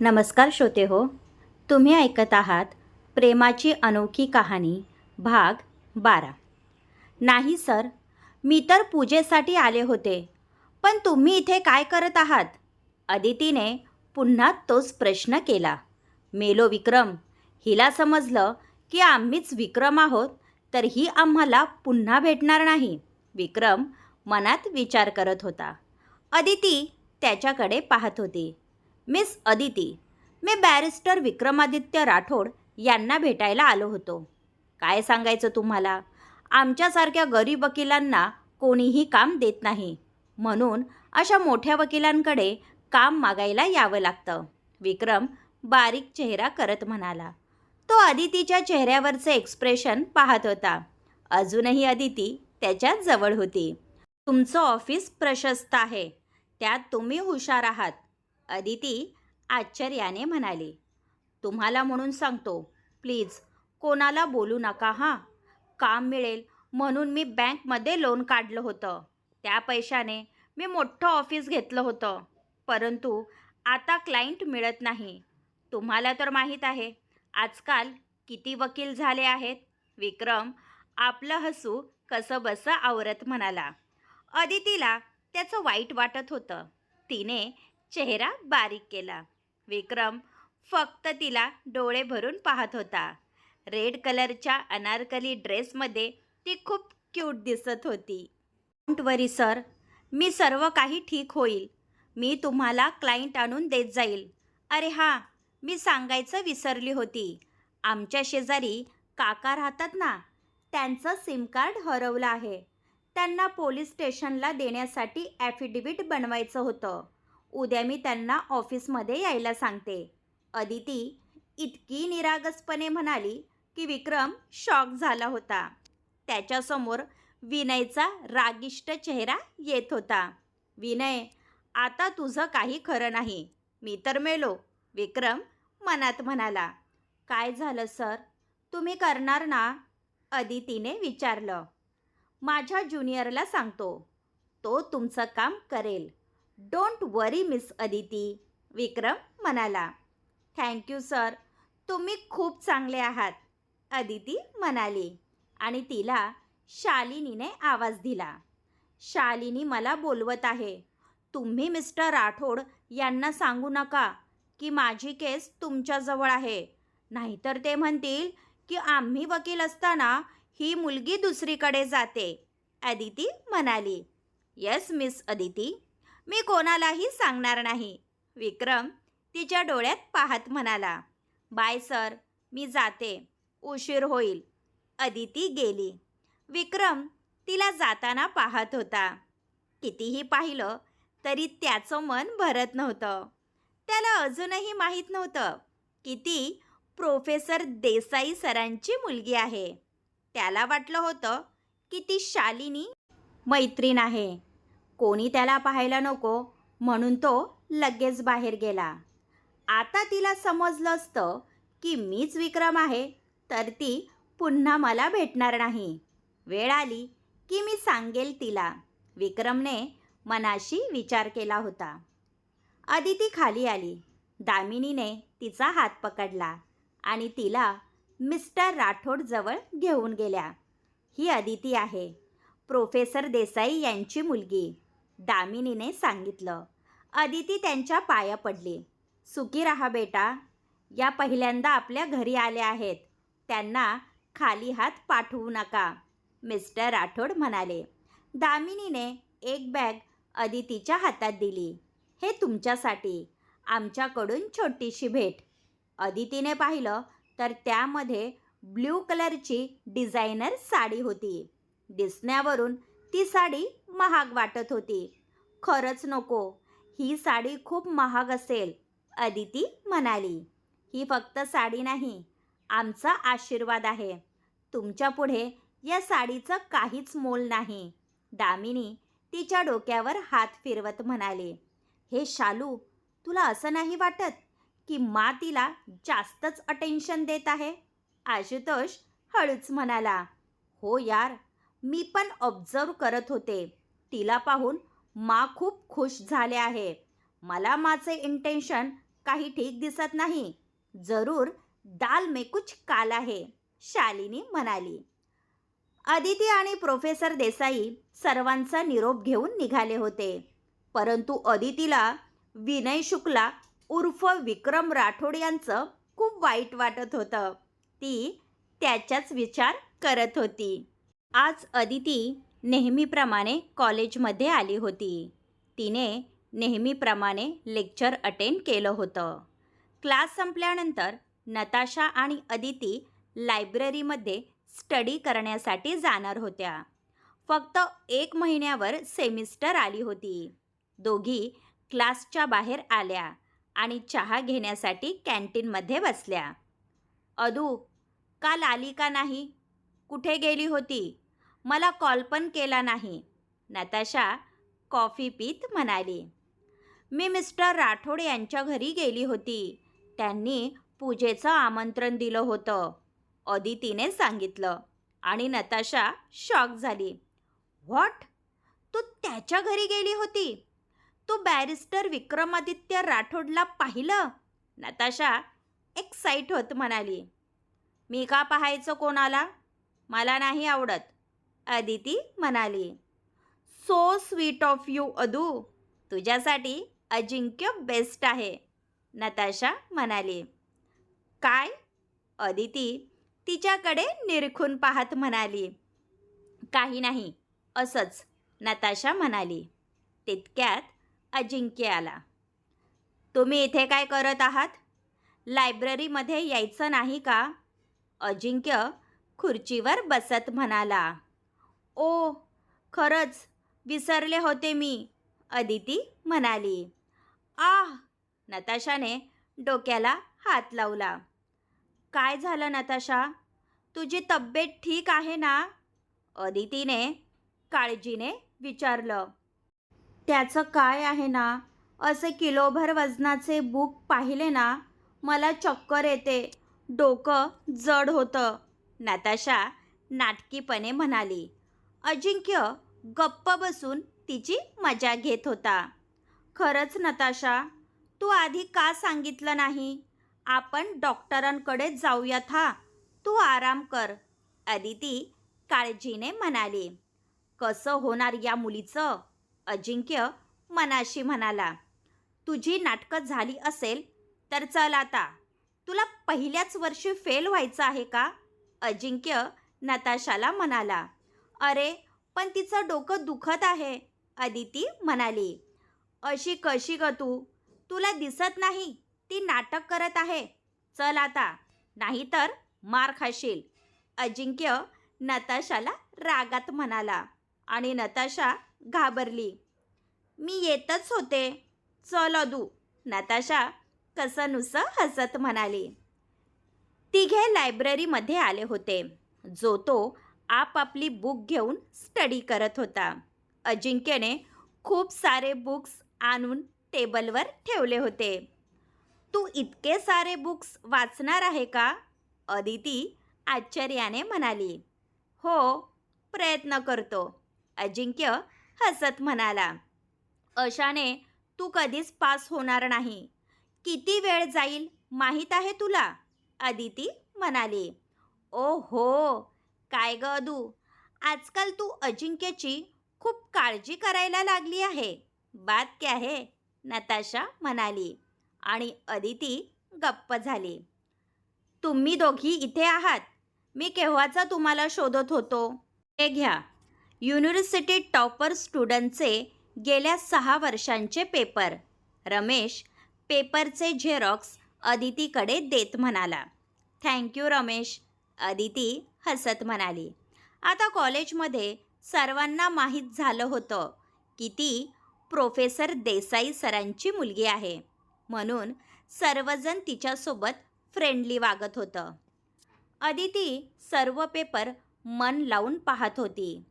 नमस्कार श्रोते हो तुम्ही ऐकत आहात प्रेमाची अनोखी कहाणी भाग बारा. नाही सर मी तर पूजेसाठी आले होते पण तुम्ही इथे काय करत आहात? अदितीने पुन्हा तोच प्रश्न केला. मेलो विक्रम हिला समजलं की आम्हीच विक्रम आहोत तर ही आम्हाला पुन्हा भेटणार नाही विक्रम मनात विचार करत होता. अदिती त्याच्याकडे पाहत होती. मिस अदिती मी बॅरिस्टर विक्रमादित्य राठोड यांना भेटायला आलो होतो. काय सांगायचं तुम्हाला? आमच्यासारख्या गरीब वकिलांना कोणीही काम देत नाही. म्हणून अशा मोठ्या वकिलांकडे काम मागायला यावं लागतं. विक्रम बारीक चेहरा करत म्हणाला. तो अदितीच्या चेहऱ्यावरचं एक्सप्रेशन पाहत होता. अजूनही अदिती त्याच्याजवळ होती. तुमचं ऑफिस प्रशस्त आहे. त्यात तुम्ही हुशार आहात. अदिती आश्चर्याने म्हणाली. तुम्हाला म्हणून सांगतो प्लीज कोणाला बोलू नका हां. काम मिळेल म्हणून मी बँकमध्ये लोन काढलं होतं. त्या पैशाने मी मोठं ऑफिस घेतलं होतं. परंतु आता क्लायंट मिळत नाही. तुम्हाला तर माहीत आहे आजकाल किती वकील झाले आहेत. विक्रम आपलं हसू कसं बसं आवरत म्हणाला. अदितीला त्याचं वाईट वाटत होतं. तिने चेहरा बारीक केला. विक्रम फक्त तिला डोळे भरून पाहत होता. रेड कलरच्या अनारकली ड्रेसमध्ये ती खूप क्यूट दिसत होती. डोंट वरी सर मी सर्व काही ठीक होईल. मी तुम्हाला क्लायंट आणून देत जाईल. अरे हां मी सांगायचं विसरली होती. आमच्या शेजारी काका राहतात ना त्यांचं सिम कार्ड हरवलं आहे. त्यांना पोलीस स्टेशनला देण्यासाठी ॲफिडेविट बनवायचं होतं. उद्या मी त्यांना ऑफिसमध्ये यायला सांगते. अदिती इतकी निरागसपणे म्हणाली की विक्रम शॉक झाला होता. त्याच्यासमोर विनयचा रागिष्ट चेहरा येत होता. विनय आता तुझं काही खरं नाही. मी तर मेलो विक्रम मनात म्हणाला. काय झालं सर? तुम्ही करणार ना? अदितीने विचारलं. माझ्या ज्युनियरला सांगतो. तो तुमचं काम करेल. Don't worry miss Aditi Vikram म्हणाला. थँक्यू सर तुम्ही खूप चांगले आहात अदिती म्हणाली आणि तिला शालिनीने आवाज दिला. शालिनी मला बोलवत आहे. तुम्ही मिस्टर राठोड यांना सांगू नका की माझी केस तुमच्याजवळ आहे. नाहीतर ते म्हणतील की आम्ही वकील असताना ही मुलगी दुसरीकडे जाते अदिती म्हणाली. येस मिस अदिती मी कोणालाही सांगणार नाही. विक्रम तिच्या डोळ्यात पाहत म्हणाला बाय सर मी जाते. उशीर होईल. अदिती गेली. विक्रम तिला जाताना पाहत होता. कितीही पाहिलं तरी त्याचं मन भरत नव्हतं. त्याला अजूनही माहीत नव्हतं की ती प्रोफेसर देसाई सरांची मुलगी आहे. त्याला वाटलं होतं की ती शालिनी मैत्रीण आहे. कोणी त्याला पाहायला नको. म्हणून तो लगेच बाहेर गेला. आता तिला समजलं असतं की मीच विक्रम आहे तर ती पुन्हा मला भेटणार नाही. वेळ आली की मी सांगेल तिला. विक्रमने मनाशी विचार केला होता. अदिती खाली आली. दामिनीने तिचा हात पकडला आणि तिला मिस्टर राठोडजवळ घेऊन गेल्या. ही अदिती आहे. प्रोफेसर देसाई यांची मुलगी. दामिनीने सांगितलं. अदिती त्यांच्या पाया पडली. सुखी रहा बेटा. या पहिल्यांदा आपल्या घरी आल्या आहेत. त्यांना खाली हात पाठवू नका मिस्टर राठोड म्हणाले. दामिनीने एक बॅग अदितीच्या हातात दिली. हे तुमच्यासाठी. आमच्याकडून छोटीशी भेट. अदितीने पाहिलं तर त्यामध्ये ब्ल्यू कलरची डिझायनर साडी होती. दिसण्यावरून ती साडी महाग वाटत होती. खरंच नको. ही साडी खूप महाग असेल अदिती म्हणाली. ही फक्त साडी नाही आमचा आशीर्वाद आहे. तुमच्यापुढे या साडीचं काहीच मोल नाही दामिनी तिच्या डोक्यावर हात फिरवत म्हणाले. हे शालू तुला असं नाही वाटत की मा तिला जास्तच अटेन्शन देत आहे? आशुतोष हळूच म्हणाला. हो यार मी पण ऑब्झर्व करत होते. तिला पाहून मा खूप खुश झाले आहे. मला माचे इंटेन्शन काही ठीक दिसत नाही. जरूर दाल में कुछ काला है शालिनी म्हणाली. अदिती आणि प्रोफेसर देसाई सर्वांचा निरोप घेऊन निघाले होते. परंतु अदितीला विनय शुक्ला उर्फ विक्रम राठोड यांचं खूप वाईट वाटत होतं. ती त्याचाच विचार करत होती. आज अदिती नेहमीप्रमाणे कॉलेजमध्ये आली होती. तिने नेहमीप्रमाणे लेक्चर अटेंड केलं होतं. क्लास संपल्यानंतर नताशा आणि अदिती लायब्ररीमध्ये स्टडी करण्यासाठी जाणार होत्या. फक्त एक महिन्यावर सेमिस्टर आली होती. दोघी क्लासच्या बाहेर आल्या आणि चहा घेण्यासाठी कॅन्टीनमध्ये बसल्या. अदू काल आली का नाही? कुठे गेली होती? मला कॉल पण केला नाही. नताशा कॉफी पीत म्हणाली. मी मिस्टर राठोड यांच्या घरी गेली होती. त्यांनी पूजेचं आमंत्रण दिलं होतं. अदितीने सांगितलं आणि नताशा शॉक झाली. व्हॉट? तू त्याच्या घरी गेली होती? तू बॅरिस्टर विक्रमादित्य राठोडला पाहिलं? नताशा एक्साईट होत म्हणाली. मी का पाहायचं कोणाला? मला नाही आवडत. अदिती म्हणाली. So sweet of you Adu. तुझ्यासाठी अजिंक्य बेस्ट आहे नताशा म्हणाली. काय? अदिती तिच्याकडे निरखून पाहत म्हणाली. काही नाही असंच नताशा म्हणाली. तितक्यात अजिंक्य आला. तुम्ही इथे काय करत आहात? लायब्ररीमध्ये यायचं नाही का? अजिंक्य खुर्चीवर बसत म्हणाला. ओ खरंच विसरले होते मी अदिती म्हणाली. आह नताशाने डोक्याला हात लावला. काय झालं नताशा? तुझी तब्येत ठीक आहे ना? अदितीने काळजीने विचारलं. त्याचं काय आहे ना? असे किलोभर वजनाचे बुक पाहिले ना? मला चक्कर येते. डोकं जड होतं. नताशा नाटकीपणे म्हणाली. अजिंक्य गप्प बसून तिची मजा घेत होता. खरंच नताशा तू आधी का सांगितलं नाही? आपण डॉक्टरांकडे जाऊयात हा तू आराम कर अदिती काळजीने म्हणाली. कसं होणार या मुलीचं? अजिंक्य मनाशी म्हणाला. तुझी नाटकं झाली असेल तर चल आता. तुला पहिल्याच वर्षी फेल व्हायचं आहे का? अजिंक्य नताशाला म्हणाला. अरे पण तिचं डोकं दुखत आहे अदिती म्हणाली. अशी कशी ग तू? तुला दिसत नाही ती नाटक करत आहे. चल आता नाहीतर मार खाशील. अजिंक्य नताशाला रागात म्हणाला आणि नताशा घाबरली. मी येतच होते. चल अदू नताशा कसनुसं हसत म्हणाली. तिघे लायब्ररीमध्ये आले होते. जो तो आपापली बुक घेऊन स्टडी करत होता. अजिंक्यने खूप सारे बुक्स आणून टेबलवर ठेवले होते. तू इतके सारे बुक्स वाचणार आहे का? अदिती आश्चर्याने म्हणाली. हो प्रयत्न करतो अजिंक्य हसत म्हणाला. अशाने तू कधीच पास होणार नाही. किती वेळ जाईल माहीत आहे तुला? अदिती म्हणाली. ओ हो काय ग अदू? आजकाल तू अजिंक्यची खूप काळजी करायला लागली आहे. बात क्या है? नताशा म्हणाली आणि अदिती गप्प झाली. तुम्ही दोघी इथे आहात. मी केव्हाचा तुम्हाला शोधत होतो? हे घ्या. युनिव्हर्सिटी टॉपर स्टुडंटचे गेल्या सहा वर्षांचे पेपर. रमेश पेपरचे झेरॉक्स अदितीकडे देत म्हणाला. थँक्यू रमेश. अदिती हसत म्हणाली. आता कॉलेजमध्ये सर्वांना माहीत झालं होतं की ती प्रोफेसर देसाई सरांची मुलगी आहे. म्हणून सर्वजण तिच्यासोबत फ्रेंडली वागत होतं. अदिती सर्व पेपर मन लावून पाहत होती.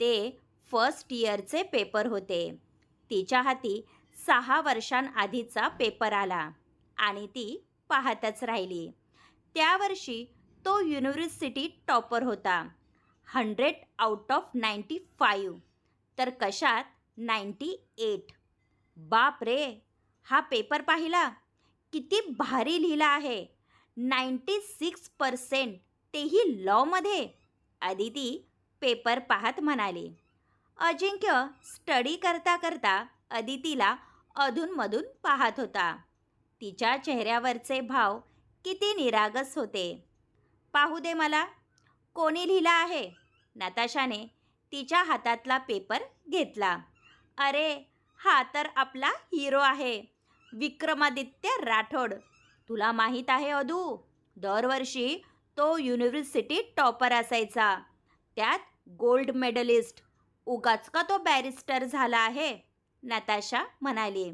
ते फर्स्ट इयरचे पेपर होते. तिच्या हाती सहा वर्षांआधीचा पेपर आला आणि ती पाहतच राहिली. त्या वर्षी तो युनिव्हर्सिटी टॉपर होता. Hundred out of ninety five तर कशात? नाईंटी एट बाप रे हा पेपर पाहिला? किती भारी लिहिला आहे. नाईन्टी सिक्स पर्सेंट तेही लॉमध्ये अदिती पेपर पाहत म्हणाली. अजिंक्य स्टडी करता करता अदितीला अधूनमधून पाहत होता. तिच्या चेहऱ्यावरचे भाव किती निरागस होते. पाहू दे मला. कोणी लिहिला आहे? नताशाने तिच्या हातातला पेपर घेतला. अरे हा तर आपला हिरो आहे विक्रमादित्य राठोड. तुला माहीत आहे अदू? दरवर्षी तो युनिव्हर्सिटी टॉपर असायचा. त्यात गोल्ड मेडलिस्ट उगाच का तो बॅरिस्टर झाला आहे? नताशा म्हणाली.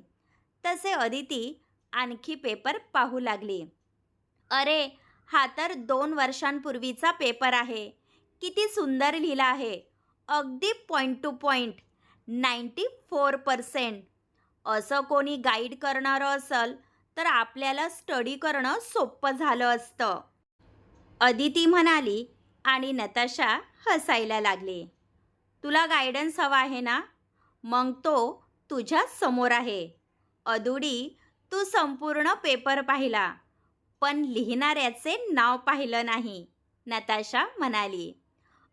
तसे अदिती आणखी पेपर पाहू लागली. अरे हा तर दोन वर्षांपूर्वीचा पेपर आहे. किती सुंदर लिहिला आहे. अगदी point two point ninety four percent असं कोणी गाईड करणारं असेल तर आपल्याला स्टडी करणं सोपं झालं असतं. अदिती म्हणाली आणि नताशा हसायला लागली. तुला गायडन्स हवा आहे ना? मग तो तुझ्या समोर आहे. अदुडी तू संपूर्ण पेपर पाहिला. पण लिहिणाऱ्याचे नाव पाहिलं नाही नताशा म्हणाली.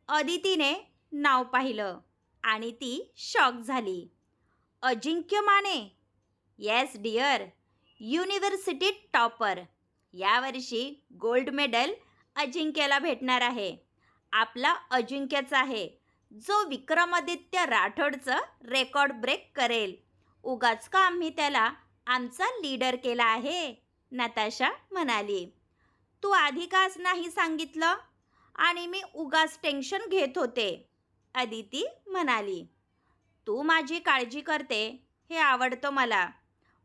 अदितीने नाव पाहिलं आणि ती शॉक झाली. Ajinkya Mane. Yes dear university topper यावर्षी गोल्ड मेडल अजिंक्यला भेटणार आहे. आपला अजिंक्यचा आहे. जो विक्रमादित्य राठोडचं रेकॉर्ड ब्रेक करेल. उगाच का आम्ही त्याला आमचा लीडर केला आहे? नताशा म्हणाली. तू आधी काच नाही सांगितलं? आणि मी उगाच टेन्शन घेत होते अदिती म्हणाली. तू माझी काळजी करते हे आवडतं मला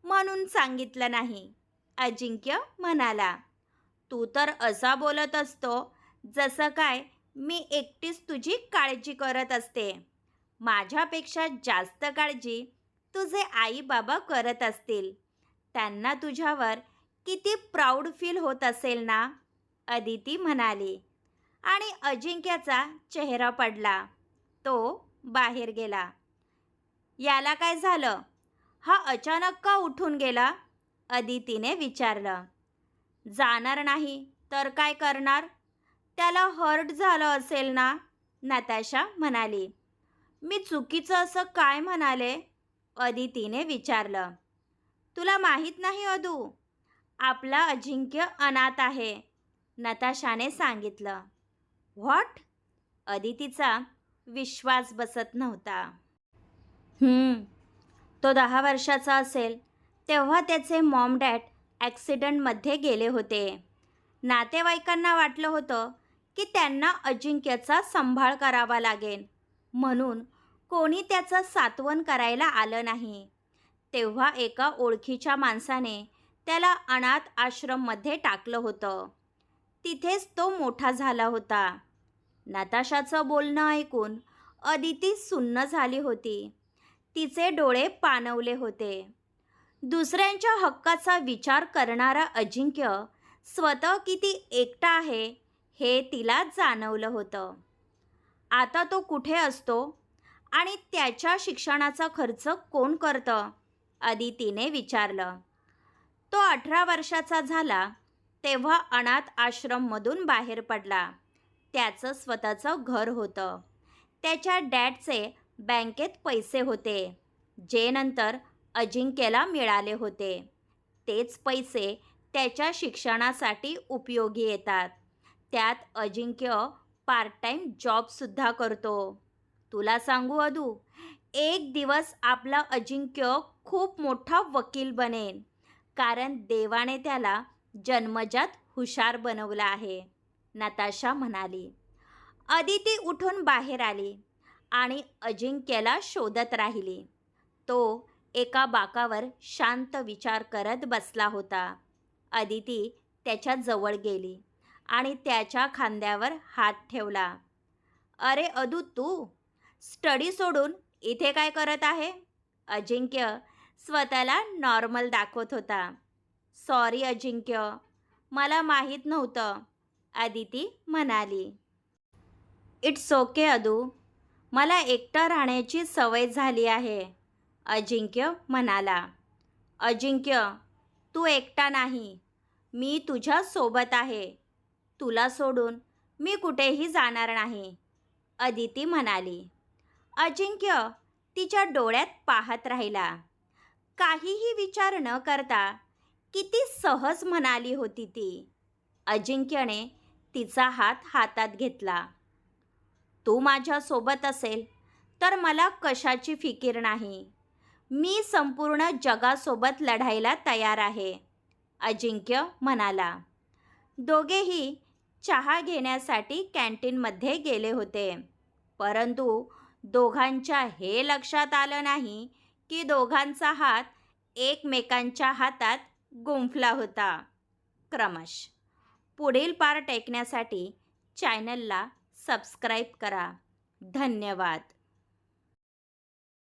म्हणून सांगितलं नाही अजिंक्य म्हणाला. तू तर असा बोलत असतो जसं काय मी एकटीच तुझी काळजी करत असते. माझ्यापेक्षा जास्त काळजी तुझे आई बाबा करत असतील. त्यांना तुझ्यावर किती प्राऊड फील होत असेल ना? अदिती म्हणाली. आणि अजिंक्याचा चेहरा पडला. तो बाहेर गेला. याला काय झालं? हा अचानक का उठून गेला? अदितीने विचारलं. जाणार नाही तर काय करणार? त्याला हर्ट झालं असेल ना? नताशा म्हणाली. मी चुकीचं असं काय म्हणाले? अदितीने विचारलं. तुला माहीत नाही अदू आपला अजिंक्य अनाथ आहे नताशाने सांगितलं. व्हॉट? अदितीचा विश्वास बसत नव्हता. तो दहा वर्षाचा असेल तेव्हा त्याचे मॉम डॅड ॲक्सिडंटमध्ये गेले होते. नातेवाईकांना वाटलं होतं की त्यांना अजिंक्यचा सांभाळ करावा लागेल म्हणून कोणी त्याचं सातवण करायला आलं नाही. तेव्हा एका ओळखीच्या माणसाने त्याला अनाथ आश्रममध्ये टाकलं होतं. तिथेच तो मोठा झाला होता. नताशाचं बोलणं ऐकून अदिती सुन्न झाली होती. तिचे डोळे पाणवले होते. दुसऱ्यांच्या हक्काचा विचार करणारा अजिंक्य स्वतः किती एकटा आहे हे तिला जाणवलं होतं. आता तो कुठे असतो आणि त्याच्या शिक्षणाचा खर्च कोण करतं? अदितीने विचारलं. तो अठरा वर्षाचा झाला तेव्हा अनाथ आश्रममधून बाहेर पडला. त्याचं स्वतःचं घर होतं. त्याच्या डॅडचे बँकेत पैसे होते जे नंतर अजिंक्यला मिळाले होते. तेच पैसे त्याच्या शिक्षणासाठी उपयोगी येतात. त्यात अजिंक्य पार्ट टाईम जॉबसुद्धा करतो. तुला सांगू अदू एक दिवस आपला अजिंक्य खूप मोठा वकील बनेल. कारण देवाने त्याला जन्मजात हुशार बनवला आहे. नताशा म्हणाली अदिती उठून बाहेर आली आणि अजिंक्यला शोधत राहिली. तो एका बाकावर शांत विचार करत बसला होता. अदिती त्याच्याजवळ गेली आणि त्याच्या खांद्यावर हात ठेवला. अरे अदू तू स्टडी सोडून इथे काय करत आहे? अजिंक्य स्वतःला नॉर्मल दाखवत होता. सॉरी अजिंक्य. मला माहीत नव्हतं अदिती म्हणाली. It's okay Adu. मला एकटं राहण्याची सवय झाली आहे अजिंक्य म्हणाला. अजिंक्य तू एकटा नाही. मी तुझ्या सोबत आहे. तुला सोडून मी कुठेही जाणार नाही अदिती म्हणाली. अजिंक्य तिच्या डोळ्यात पाहत राहिला. काहीही विचार न करता किती सहज म्हणाली होती ती. अजिंक्यने तिचा हात हातात घेतला. तू माझ्यासोबत असेल तर मला कशाची फिकीर नाही. मी संपूर्ण जगासोबत लढायला तयार आहे अजिंक्य म्हणाला. दोघेही चहा घेण्यासाठी कॅन्टीनमध्ये गेले होते. परंतु दोघांच्या हे लक्षात आलं नाही की दोघांचा हात एकमेकांच्या हातात गुंफला होता. क्रमश. पुढील पार्ट ऐकण्यासाठी चॅनलला सबस्क्राईब करा. धन्यवाद.